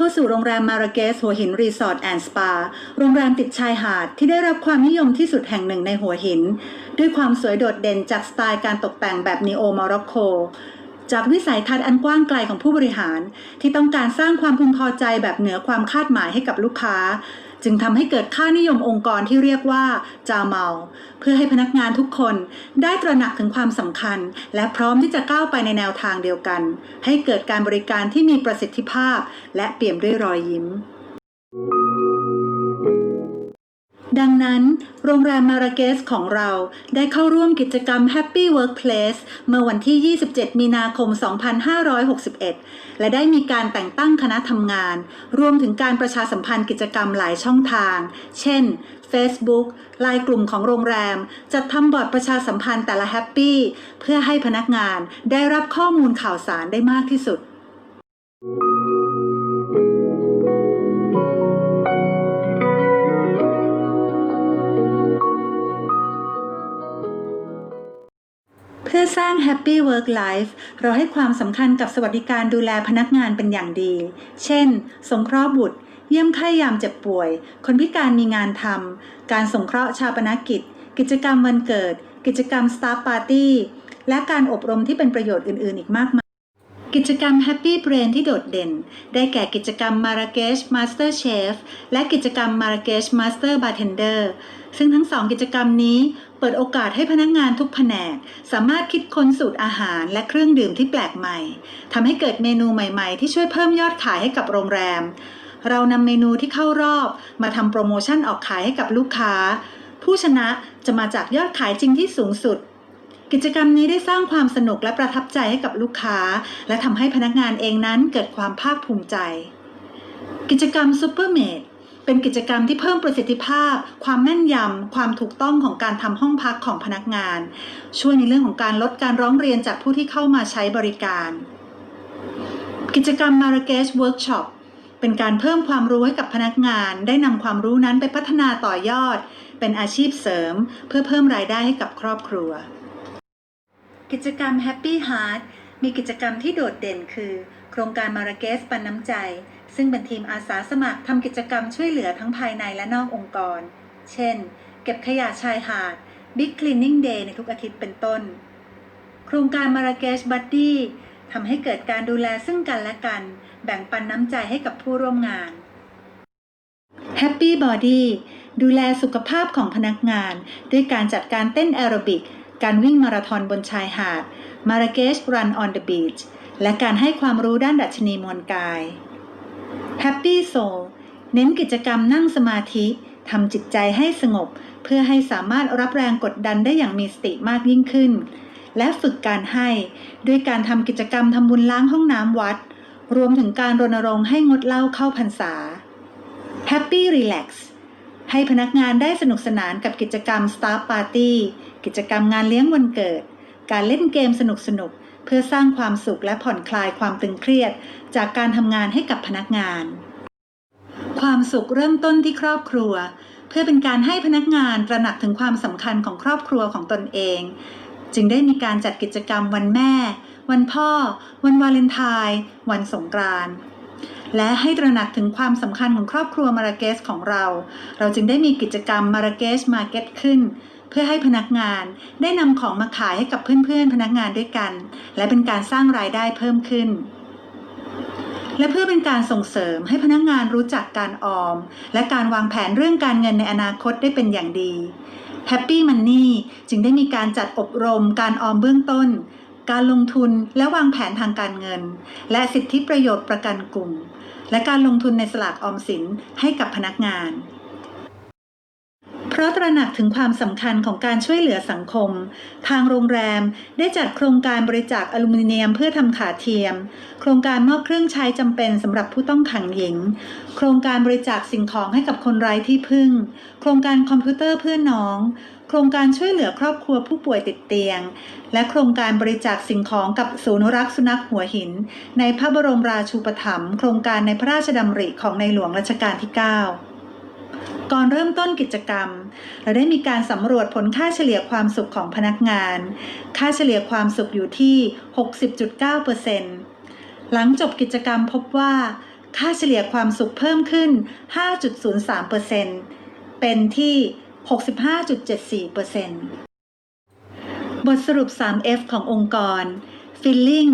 เข้าสู่โรงแรมมาราเกสหัวหินรีสอร์ทแอนด์สปา โรงแรมติดชายหาดที่ได้รับความนิยมที่สุดแห่งหนึ่งในหัวหิน ด้วยความสวยโดดเด่นจากสไตล์การตกแต่งแบบนีโอโมร็อกโกจากวิสัยทัศน์อันกว้างไกลของผู้บริหาร ที่ต้องการสร้างความพึงพอใจแบบเหนือความคาดหมายให้กับลูกค้า จึงทำให้เกิดค่านิยมองค์กรที่เรียกว่า จาเมา เพื่อให้พนักงานทุกคนได้ตระหนักถึงความสำคัญ และพร้อมที่จะก้าวไปในแนวทางเดียวกัน ให้เกิดการบริการที่มีประสิทธิภาพ และเปี่ยมด้วยรอยยิ้ม ดังนั้น โรงแรมมาราเกสของเราได้เข้าร่วมกิจกรรม Happy Workplace เมื่อวันที่ 27 มีนาคม 2561 และได้มีการแต่งตั้งคณะทำงาน รวมถึงการประชาสัมพันธ์กิจกรรมหลายช่องทาง เช่น Facebook ไลน์กลุ่มของโรงแรม จัดทำบอร์ดประชาสัมพันธ์แต่ละ Happy เพื่อให้พนักงานได้รับข้อมูลข่าวสารได้มากที่สุดเพื่ สร้าง Happy Work Life เราให้ความสำคัญกับสวัสดิการดูแลพนักงานเป็นอย่างดี เช่น สงเคราะห์บุตร เยี่ยมไข้ยามเจ็บป่วย คนพิการมีงานทำ การสงเคราะห์ชาปนกิจ กิจกรรมวันเกิด กิจกรรมสตาร์ปาร์ตี้ และการอบรมที่เป็นประโยชน์อื่น ๆ อีกมากมาย กิจกรรม Happy Brain ที่โดดเด่น ได้แก่กิจกรรม Marrakesh Master Chef และกิจกรรม Marrakesh Master Bartender ซึ่งทั้งสองกิจกรรมนี้เปิดโอกาสให้พนักงานทุกแผนก สามารถคิดค้นสูตรอาหารและเครื่องดื่มที่แปลกใหม่ทำให้เกิดเมนูใหม่ๆ ที่ช่วยเพิ่มยอดขายให้กับโรงแรม เรานำเมนูที่เข้ารอบมาทำโปรโมชั่นออกขายให้กับลูกค้า ผู้ชนะจะมาจากยอดขายจริงที่สูงสุด กิจกรรมนี้ได้สร้างความสนุกและประทับใจให้กับลูกค้า และทำให้พนักงานเองนั้นเกิดความภาคภูมิใจ กิจกรรมซูเปอร์เมดเป็นกิจกรรมที่เพิ่มประสิทธิภาพ ความแม่นยำ ความถูกต้องของการทำห้องพักของพนักงาน ช่วยในเรื่องของการลดการร้องเรียนจากผู้ที่เข้ามาใช้บริการ กิจกรรม Marrakesh Workshop เป็นการเพิ่มความรู้ให้กับพนักงาน ได้นำความรู้นั้นไปพัฒนาต่อยอด เป็นอาชีพเสริม เพื่อเพิ่มรายได้ให้กับครอบครัว กิจกรรม Happy Heart มีกิจกรรมที่โดดเด่นคือ โครงการมาราเกสปันน้ำใจ ซึ่งเป็นทีมอาสาสมัครทำกิจกรรมช่วยเหลือทั้งภายในและนอกองค์กร เช่น เก็บขยะชายหาด Big Cleaning Day ในทุกอาทิตย์เป็นต้น โครงการมาราเกชบัดดี้ทำให้เกิดการดูแลซึ่งกันและกัน แบ่งปันน้ำใจให้กับผู้ร่วมงาน Happy Body ดูแลสุขภาพของพนักงาน ด้วยการจัดการเต้นแอโรบิก การวิ่งมาราธอนบนชายหาด Marrakesh Run on the Beach และการให้ความรู้ด้านดัชนีมวลกาย Happy Soul เน้นกิจกรรมนั่งสมาธิทำจิตใจให้สงบ เพื่อให้สามารถรับแรงกดดันได้อย่างมีสติมากยิ่งขึ้น และฝึกการให้ด้วยการทำกิจกรรมทำบุญล้างห้องน้ำวัด รวมถึงการรณรงค์ให้งดเหล้าเข้าพรรษา Happy Relax ให้พนักงานได้สนุกสนานกับกิจกรรม Staff Party กิจกรรมงานเลี้ยงวันเกิด การเล่นเกมสนุกๆเพื่อสร้างความสุขและผ่อนคลายความตึงเครียด จากการทำงานให้กับพนักงาน ความสุขเริ่มต้นที่ครอบครัว เพื่อเป็นการให้พนักงานตระหนักถึงความสำคัญของครอบครัวของตนเอง จึงได้มีการจัดกิจกรรมวันแม่ วันพ่อ วันวาเลนไทน์วันสงกรานต์ และให้ตระหนักถึงความสำคัญของครอบครัวมาราเกสของเรา เราจึงได้มีกิจกรรมมาราเกสมาเก็ตขึ้น เพื่อให้พนักงานได้นำของมาขายให้กับเพื่อนๆพนักงานด้วยกัน และเป็นการสร้างรายได้เพิ่มขึ้นและเพื่อเป็นการส่งเสริมให้พนักงานรู้จักการออม และการวางแผนเรื่องการเงินในอนาคตได้เป็นอย่างดี Happy Money จึงได้มีการจัดอบรมการออมเบื้องต้น การลงทุนและวางแผนทางการเงิน และสิทธิประโยชน์ประกันกลุ่ม และการลงทุนในสลากออมสินให้กับพนักงาน ราะตระหนักถึงความสำคัญของการช่วยเหลือสังคม ทางโรงแรมได้จัดโครงการบริจาคอลูมิเนียมเพื่อทำขาเทียม โครงการมอบเครื่องใช้จำเป็นสำหรับผู้ต้องขังหญิง โครงการบริจาคสิ่งของให้กับคนไร้ที่พึ่ง โครงการคอมพิวเตอร์เพื่อน้อง โครงการช่วยเหลือครอบครัวผู้ป่วยติดเตียง และโครงการบริจาคสิ่งของกับศูนย์รักสุนัขหัวหิน ในพระบรมราชูปถัมภ์โครงการในพระราชดำริของในหลวงรัชกาลที่ 9 ก่อนเริ่มต้นกิจกรรม เราได้มีการสำรวจผลค่าเฉลี่ยความสุขของพนักงาน ค่าเฉลี่ยความสุขอยู่ที่ 60.9%หลังจบกิจกรรมพบว่า ค่าเฉลี่ยความสุขเพิ่มขึ้น 5.03%เป็นที่ 65.74%บทสรุป 3F ขององค์กร Feeling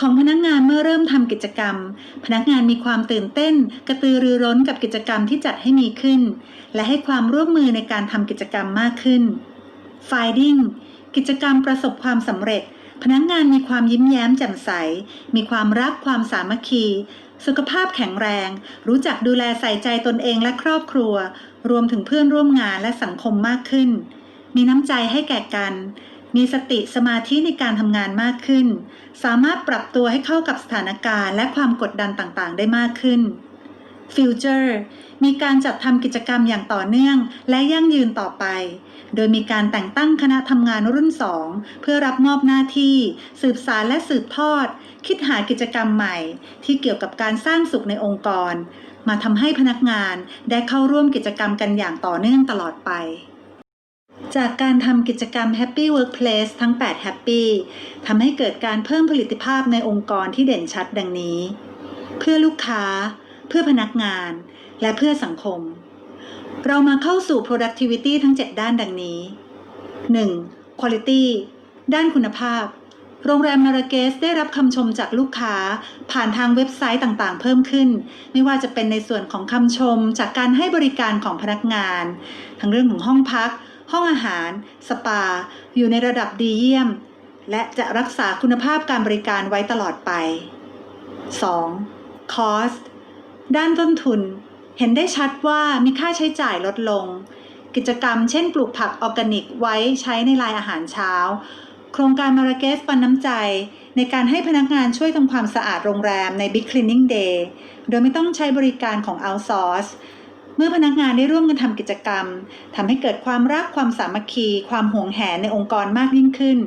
ของพนักงานเมื่อเริ่มทำกิจกรรม พนักงานมีความตื่นเต้น กระตือรือร้นกับกิจกรรมที่จัดให้มีขึ้น และให้ความร่วมมือในการทำกิจกรรมมากขึ้น Finding กิจกรรมประสบความสำเร็จ พนักงานมีความยิ้มแย้มแจ่มใส มีความรักความสามัคคี สุขภาพแข็งแรง รู้จักดูแลใส่ใจตนเองและครอบครัว รวมถึงเพื่อนร่วมงานและสังคมมากขึ้น มีน้ำใจให้แก่กัน มีสติสมาธิในการทำงานมากขึ้น สามารถปรับตัวให้เข้ากับสถานการณ์และความกดดันต่างๆ ได้มากขึ้น Future มีการจัดทำกิจกรรมอย่างต่อเนื่องและยั่งยืนต่อไป โดยมีการแต่งตั้งคณะทำงานรุ่น 2 เพื่อรับมอบหน้าที่ สืบสารและสืบทอด คิดหากิจกรรมใหม่ ที่เกี่ยวกับการสร้างสุขในองค์กร มาทำให้พนักงานได้เข้าร่วมกิจกรรมกันอย่างต่อเนื่องตลอดไป จากการทำกิจกรรม Happy Workplace ทั้ง 8 Happy ทำให้เกิดการเพิ่มผลิตภาพในองค์กรที่เด่นชัดดังนี้ เพื่อลูกค้า เพื่อพนักงาน และเพื่อสังคม เรามาเข้าสู่ productivity ทั้ง 7 ด้านดังนี้ 1. quality ด้านคุณภาพ โรงแรมมาราเกสได้รับคำชมจากลูกค้า ผ่านทางเว็บไซต์ต่างๆ เพิ่มขึ้น ไม่ว่าจะเป็นในส่วนของคำชมจากการให้บริการของพนักงาน ทั้งเรื่องของห้องพัก ห้องอาหาร สปา อยู่ในระดับดีเยี่ยม และจะรักษาคุณภาพการบริการไว้ตลอดไป 2. cost ด้านต้นทุน เห็นได้ชัดว่ามีค่าใช้จ่ายลดลง กิจกรรมเช่นปลูกผักออร์แกนิกไว้ใช้ในลายอาหารเช้า โครงการมาราเกสปันน้ำใจ ในการให้พนักงานช่วยทำความสะอาดโรงแรมใน Big Cleaning Day โดยไม่ต้องใช้บริการของ outsource เมื่อพนักงานได้ร่วมกันทำกิจกรรมทำให้เกิดความรักความสามัคคี ความหวงแหนในองค์กรมากยิ่งขึ้น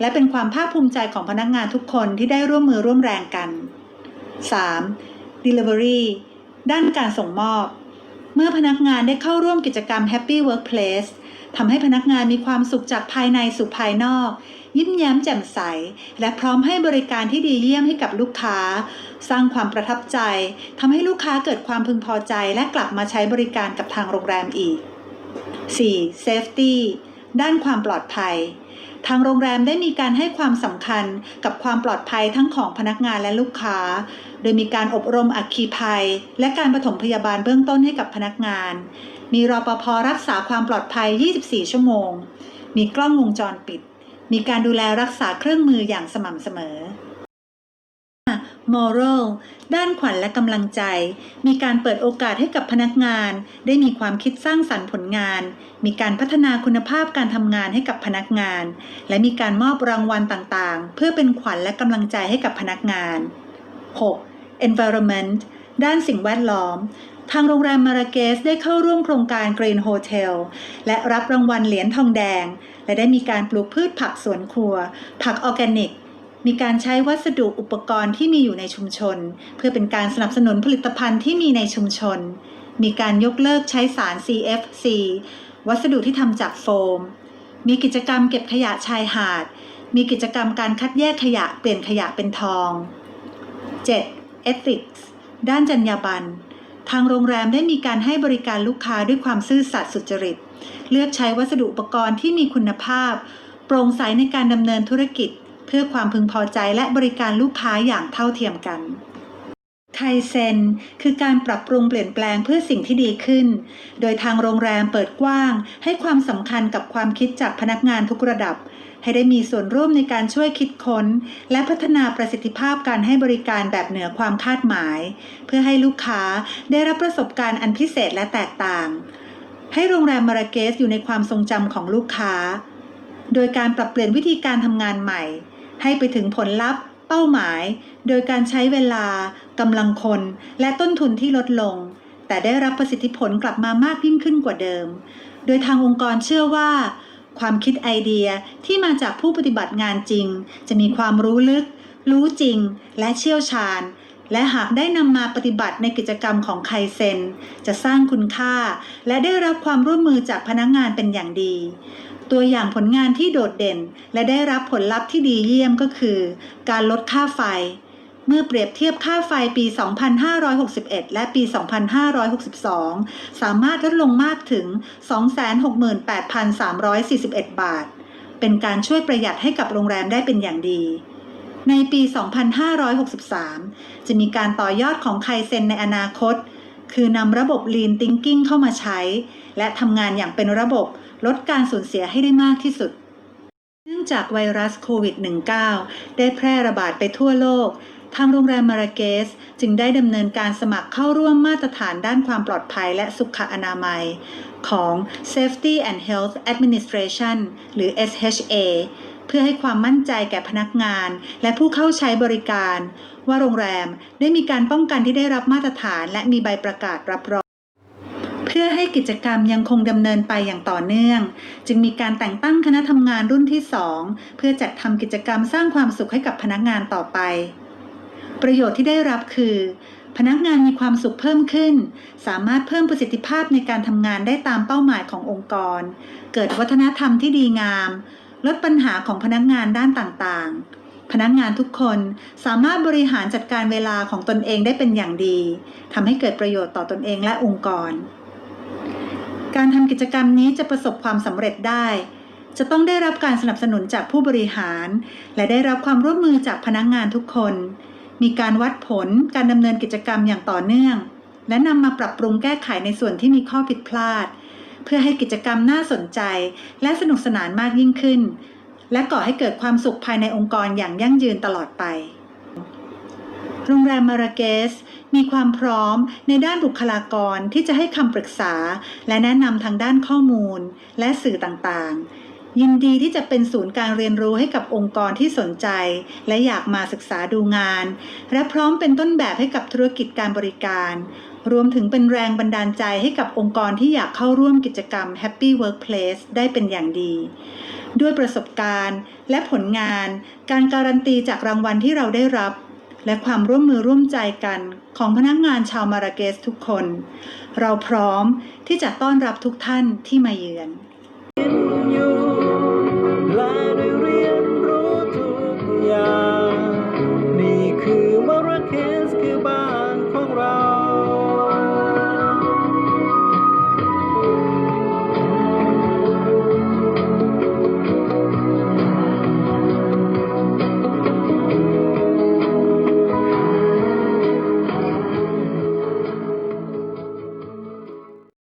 และเป็นความภาคภูมิใจของพนักงานทุกคนที่ได้ร่วมมือร่วมแรงกัน 3. Delivery ด้านการส่งมอบ เมื่อพนักงานได้เข้าร่วมกิจกรรม Happy Workplace ทำให้พนักงานมีความสุขจากภายในสู่ภายนอก ยิ้มแย้มแจ่มใส และพร้อมให้บริการที่ดีเยี่ยมให้กับลูกค้า สร้างความประทับใจทำให้ลูกค้าเกิดความพึงพอใจและกลับมาใช้บริการกับทางโรงแรมอีก 4. Safety ด้านความปลอดภัย ทางโรงแรมได้มีการให้ความสำคัญกับความปลอดภัยทั้งของพนักงานและลูกค้า โดยมีการอบรมอัคคีภัย และการปฐมพยาบาลเบื้องต้นให้กับพนักงาน มีรปภรักษาความปลอดภัย 24 ชั่วโมง มีกล้องวงจรปิด มีการดูแลรักษาเครื่องมืออย่างสม่ำเสมอ moral ด้านขวัญและกำลังใจ มีการเปิดโอกาสให้กับพนักงาน ได้มีความคิดสร้างสรรค์ผลงาน มีการพัฒนาคุณภาพการทำงานให้กับพนักงาน และมีการมอบรางวัลต่างๆ เพื่อเป็นขวัญและกำลังใจให้กับพนักงาน 6. environment ด้านสิ่งแวดล้อม ทางโรงแรมมาราเกสได้เข้าร่วมโครงการ Green Hotel และรับรางวัลเหรียญทองแดง และได้มีการปลูกพืชผักสวนครัว ผักออร์แกนิก มีการใช้วัสดุอุปกรณ์ที่มีอยู่ในชุมชน เพื่อเป็นการสนับสนุนผลิตภัณฑ์ที่มีในชุมชน มีการยกเลิกใช้สาร CFC วัสดุที่ทำจากโฟม มีกิจกรรมเก็บขยะชายหาด มีกิจกรรมการคัดแยกขยะเปลี่ยนขยะเป็นทอง 7. Ethics ด้านจรรยาบรรณทางโรงแรมได้มีการให้บริการลูกค้าด้วยความซื่อสัตย์สุจริต เลือกใช้วัสดุอุปกรณ์ที่มีคุณภาพ โปร่งใสในการดำเนินธุรกิจ เพื่อความพึงพอใจและบริการลูกค้าอย่างเท่าเทียมกันไคเซนคือการปรับปรุงเปลี่ยนแปลงเพื่อสิ่งที่ดีขึ้น โดยทางโรงแรมเปิดกว้าง ให้ความสำคัญกับความคิดจากพนักงานทุกระดับ ให้ได้มีส่วนร่วมในการช่วยคิดค้น และพัฒนาประสิทธิภาพการให้บริการแบบเหนือความคาดหมาย เพื่อให้ลูกค้าได้รับประสบการณ์อันพิเศษและแตกต่าง ให้โรงแรมมาราเกสอยู่ในความทรงจำของลูกค้า โดยการปรับเปลี่ยนวิธีการทำงานใหม่ ให้ไปถึงผลลัพธ์ เป้าหมาย โดยการใช้เวลากำลังคน และต้นทุนที่ลดลง แต่ได้รับประสิทธิผลกลับมามากยิ่งขึ้นกว่าเดิม โดยทางองค์กรเชื่อว่า ความคิดไอเดียที่มาจากผู้ปฏิบัติงานจริง จะมีความรู้ลึก รู้จริง และเชี่ยวชาญและหากได้นำมาปฏิบัติในกิจกรรมของไคเซน จะสร้างคุณค่า และได้รับความร่วมมือจากพนักงานเป็นอย่างดี ตัวอย่างผลงานที่โดดเด่น และได้รับผลลัพธ์ที่ดีเยี่ยมก็คือ การลดค่าไฟ เมื่อเปรียบเทียบค่าไฟปี 2561 และปี 2562 สามารถลดลงมากถึง 268,341 บาท เป็นการช่วยประหยัดให้กับโรงแรมได้เป็นอย่างดีในปี 2563 จะมีการต่อยอดของไคเซนในอนาคต คือนำระบบ Lean Thinking เข้ามาใช้ และทำงานอย่างเป็นระบบ ลดการสูญเสียให้ได้มากที่สุด เนื่องจากไวรัสโควิด -19 ได้แพร่ระบาดไปทั่วโลก ทางโรงแรมมาราเกสจึงได้ดำเนินการสมัครเข้าร่วมมาตรฐานด้านความปลอดภัยและสุขอนามัย ของ Safety and Health Administration หรือ SHA เพื่อให้ความมั่นใจแก่พนักงานและผู้เข้าใช้บริการ ว่าโรงแรมได้มีการป้องกันที่ได้รับมาตรฐานและมีใบประกาศรับรอง พื่อให้กิจกรรมยังคงดำเนินไปอย่างต่อเนื่อง จึงมีการแต่งตั้งคณะทำงานรุ่นที่ 2 เพื่อจัดทำกิจกรรมสร้างความสุขให้กับพนักงานต่อไป ประโยชน์ที่ได้รับคือ พนักงานมีความสุขเพิ่มขึ้น สามารถเพิ่มประสิทธิภาพในการทำงานได้ตามเป้าหมายขององค์กร เกิดวัฒนธรรมที่ดีงาม ลดปัญหาของพนักงานด้านต่างๆพนักงานทุกคนสามารถบริหารจัดการเวลาของตนเองได้เป็นอย่างดีทำให้เกิดประโยชน์ต่อตนเองและองค์กร การทำกิจกรรมนี้จะประสบความสำเร็จได้ จะต้องได้รับการสนับสนุนจากผู้บริหาร และได้รับความร่วมมือจากพนักงานทุกคน มีการวัดผลการดำเนินกิจกรรมอย่างต่อเนื่อง และนำมาปรับปรุงแก้ไขในส่วนที่มีข้อผิดพลาด เพื่อให้กิจกรรมน่าสนใจ และสนุกสนานมากยิ่งขึ้น และก่อให้เกิดความสุขภายในองค์กรอย่างยั่งยืนตลอดไป โรงแรมมาราเกส มีความพร้อมในด้านบุคลากรที่จะให้คำปรึกษา และแนะนำทางด้านข้อมูล และสื่อต่างๆ ยินดีที่จะเป็นศูนย์การเรียนรู้ให้กับองค์กรที่สนใจ และอยากมาศึกษาดูงาน และพร้อมเป็นต้นแบบให้กับธุรกิจการบริการ รวมถึงเป็นแรงบันดาลใจให้กับองค์กรที่อยากเข้าร่วมกิจกรรม Happy Workplace ได้เป็นอย่างดีด้วยประสบการณ์และผลงาน การการันตีจากรางวัลที่เราได้รับ และความร่วมมือร่วมใจกันของพนักงานชาวมาราเกสทุกคน เราพร้อมที่จะต้อนรับทุกท่านที่มาเยือน